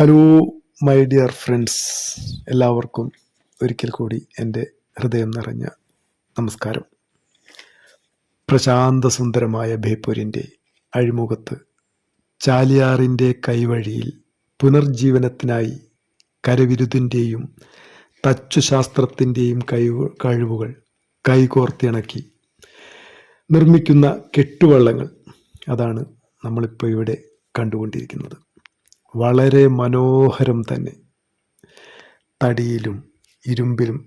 Hello my dear friends. എല്ലാവർക്കും ഒരിക്കൽ കൂടി എന്റെ ഹൃദയം നിറഞ്ഞ നമസ്കാരം. പ്രശാന്ത സുന്ദരമായ ബേപ്പൂരിന്റെ അഴിമുഖത്ത് ചാലിയാറിന്റെ കൈവഴിയിൽ പുനർജീവനത്തിനായി കരവിരുതിന്റെയും തച്ചുശാസ്ത്രത്തിന്റെയും കഴിവ് കഴിവുകൾ കൈകോർത്തിണക്കി നിർമ്മിക്കുന്ന കെട്ടുവള്ളങ്ങൾ അതാണ് നമ്മളിപ്പോൾ ഇവിടെ കണ്ടുകൊണ്ടിരിക്കുന്നത്. വളരെ മനോഹരം തന്നെ. തടിയിലും ഇരുമ്പിലും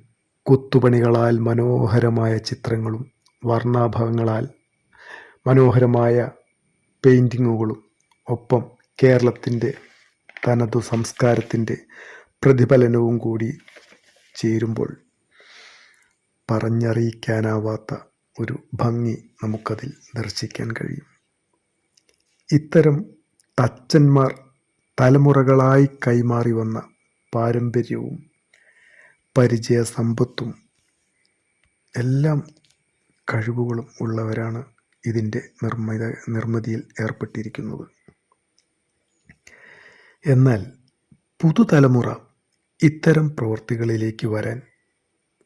കൊത്തുപണികളാൽ മനോഹരമായ ചിത്രങ്ങളും വർണാഭങ്ങളാൽ മനോഹരമായ പെയിന്റിങ്ങുകളും ഒപ്പം കേരളത്തിന്റെ തനതു സംസ്കാരത്തിന്റെ പ്രതിഫലനവും കൂടി ചേരുമ്പോൾ പറഞ്ഞറിയിക്കാനാവാത്ത ഒരു ഭംഗി നമുക്കതിൽ ദർശിക്കാൻ കഴിയും. ഇത്തരം തച്ചന്മാർ തലമുറകളായി കൈമാറി വന്ന പാരമ്പര്യവും പരിചയ സമ്പത്തും എല്ലാം കഴിവുകളും ഉള്ളവരാണ് ഇതിന്റെ നിർമ്മിത നിർമ്മിതിയിൽ ഏർപ്പെട്ടിരിക്കുന്നത്. എന്നാൽ പുതുതലമുറ ഇത്തരം പ്രവൃത്തികളിലേക്ക് വരാൻ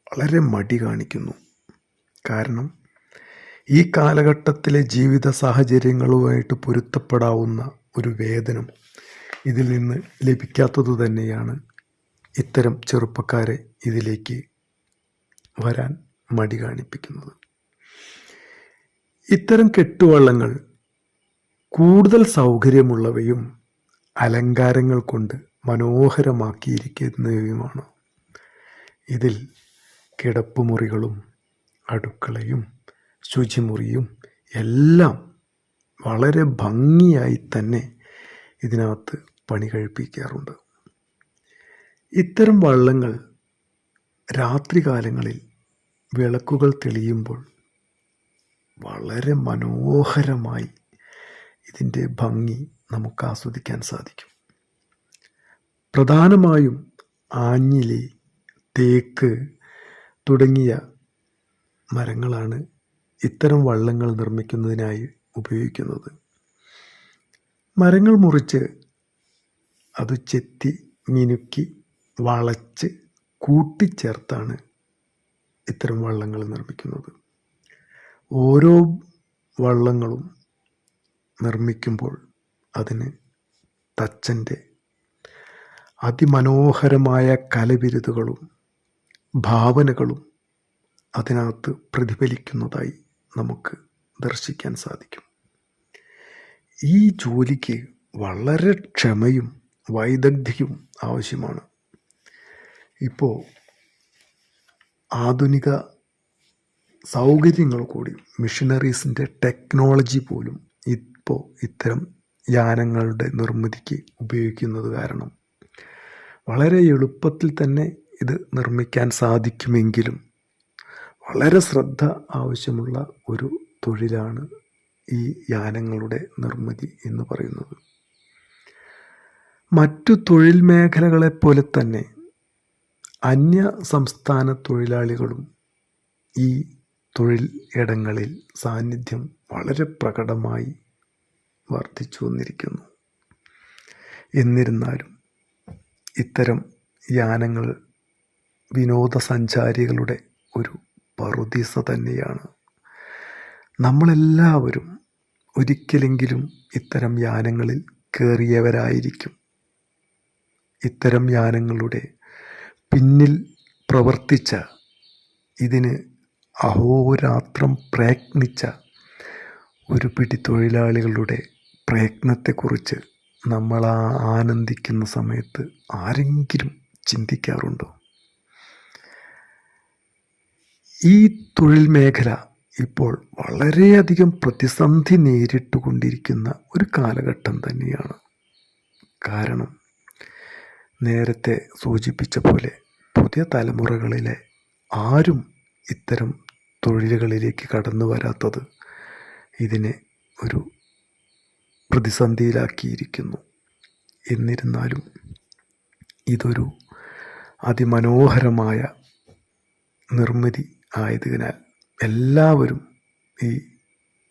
വളരെ മടി കാണിക്കുന്നു. കാരണം ഈ കാലഘട്ടത്തിലെ ജീവിത സാഹചര്യങ്ങളുമായിട്ട് പൊരുത്തപ്പെടാവുന്ന ഒരു വേതനം ഇതിൽ നിന്ന് ലഭിക്കാത്തത് തന്നെയാണ് ഇത്തരം ചെറുപ്പക്കാരെ ഇതിലേക്ക് വരാൻ മടി കാണിപ്പിക്കുന്നത്. ഇത്തരം കെട്ടുവള്ളങ്ങൾ കൂടുതൽ സൗകര്യമുള്ളവയും അലങ്കാരങ്ങൾ കൊണ്ട് മനോഹരമാക്കിയിരിക്കുന്നവയുമാണ്. ഇതിൽ കിടപ്പുമുറികളും അടുക്കളയും ശുചിമുറിയും എല്ലാം വളരെ ഭംഗിയായി തന്നെ ഇതിനകത്ത് പണി കഴിപ്പിക്കാറുണ്ട്. ഇത്തരം വള്ളങ്ങൾ രാത്രികാലങ്ങളിൽ വിളക്കുകൾ തെളിയുമ്പോൾ വളരെ മനോഹരമായി ഇതിന്റെ ഭംഗി നമുക്ക് ആസ്വദിക്കാൻ സാധിക്കും. പ്രധാനമായും ആഞ്ഞിലി തേക്ക് തുടങ്ങിയ മരങ്ങളാണ് ഇത്തരം വള്ളങ്ങൾ നിർമ്മിക്കുന്നതിനായി ഉപയോഗിക്കുന്നത്. മരങ്ങൾ മുറിച്ച് അത് ചെത്തി മിനുക്കി വളച്ച് കൂട്ടിച്ചേർത്താണ് ഇത്തരം വള്ളങ്ങൾ നിർമ്മിക്കുന്നത്. ഓരോ വള്ളങ്ങളും നിർമ്മിക്കുമ്പോൾ അതിന് തച്ചന്റെ അതിമനോഹരമായ കലവിരുതുകളും ഭാവനകളും അതിനകത്ത് പ്രതിഫലിക്കുന്നതായി നമുക്ക് ദർശിക്കാൻ സാധിക്കും. ഈ ജോലിക്ക് വളരെ ക്ഷമയും വൈദഗ്ധ്യവും ആവശ്യമാണ്. ഇപ്പോൾ ആധുനിക സൗകര്യങ്ങൾ കൂടി മിഷനറീസിന്റെ ടെക്നോളജി പോലും ഇപ്പോൾ ഇത്തരം യാനങ്ങളുടെ നിർമ്മിതിക്ക് ഉപയോഗിക്കുന്നത് കാരണം വളരെ എളുപ്പത്തിൽ തന്നെ ഇത് നിർമ്മിക്കാൻ സാധിക്കുമെങ്കിലും വളരെ ശ്രദ്ധ ആവശ്യമുള്ള ഒരു തൊഴിലാണ് ഈ യാനങ്ങളുടെ നിർമ്മിതി എന്ന് പറയുന്നത്. മറ്റു തൊഴിൽ മേഖലകളെപ്പോലെ തന്നെ അന്യ സംസ്ഥാന തൊഴിലാളികളും ഈ തൊഴിൽ ഇടങ്ങളിൽ സാന്നിധ്യം വളരെ പ്രകടമായി വർദ്ധിച്ചു വന്നിരിക്കുന്നു. എന്നിരുന്നാലും ഇത്തരം യാനങ്ങൾ വിനോദസഞ്ചാരികളുടെ ഒരു പറുദീസ തന്നെയാണ്. നമ്മളെല്ലാവരും ഒരിക്കലെങ്കിലും ഇത്തരം യാനങ്ങളിൽ കയറിയവരായിരിക്കും ഇത്തരം യാനങ്ങളുടെ പിന്നിൽ പ്രവർത്തിച്ച ഇതിന് അഹോരാത്രം പ്രയത്നിച്ച ഒരു പിടി തൊഴിലാളികളുടെ പ്രയത്നത്തെക്കുറിച്ച് നമ്മൾ ആ ആനന്ദിക്കുന്ന സമയത്ത് ആരെങ്കിലും ചിന്തിക്കാറുണ്ടോ? ഈ തൊഴിൽ മേഖല ഇപ്പോൾ വളരെയധികം പ്രതിസന്ധി നേരിട്ടുകൊണ്ടിരിക്കുന്ന ഒരു കാലഘട്ടം തന്നെയാണ്. കാരണം നേരത്തെ സൂചിപ്പിച്ച പോലെ പുതിയ തലമുറകളിലെ ആരും ഇത്തരം തൊഴിലുകളിലേക്ക് കടന്നു വരാത്തത് ഇതിനെ ഒരു പ്രതിസന്ധിയിലാക്കിയിരിക്കുന്നു. എന്നിരുന്നാലും ഇതൊരു അതിമനോഹരമായ നിർമ്മിതി ആയതിനാൽ എല്ലാവരും ഈ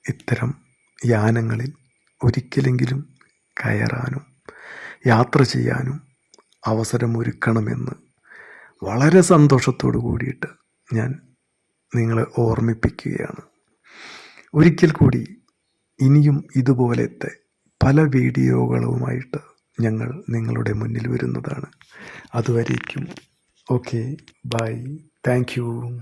ഇത്തരം യാനങ്ങളിൽ ഒരിക്കലെങ്കിലും കയറാനും യാത്ര ചെയ്യാനും അവസരമൊരുക്കണമെന്ന് വളരെ സന്തോഷത്തോടു കൂടിയിട്ട് ഞാൻ നിങ്ങളെ ഓർമ്മിപ്പിക്കുകയാണ്. ഒരിക്കൽ കൂടി ഇനിയും ഇതുപോലത്തെ പല വീഡിയോകളുമായിട്ട് ഞങ്ങൾ നിങ്ങളുടെ മുന്നിൽ വരുന്നതാണ്. അതുവരേക്കും. Okay bye. Thank you.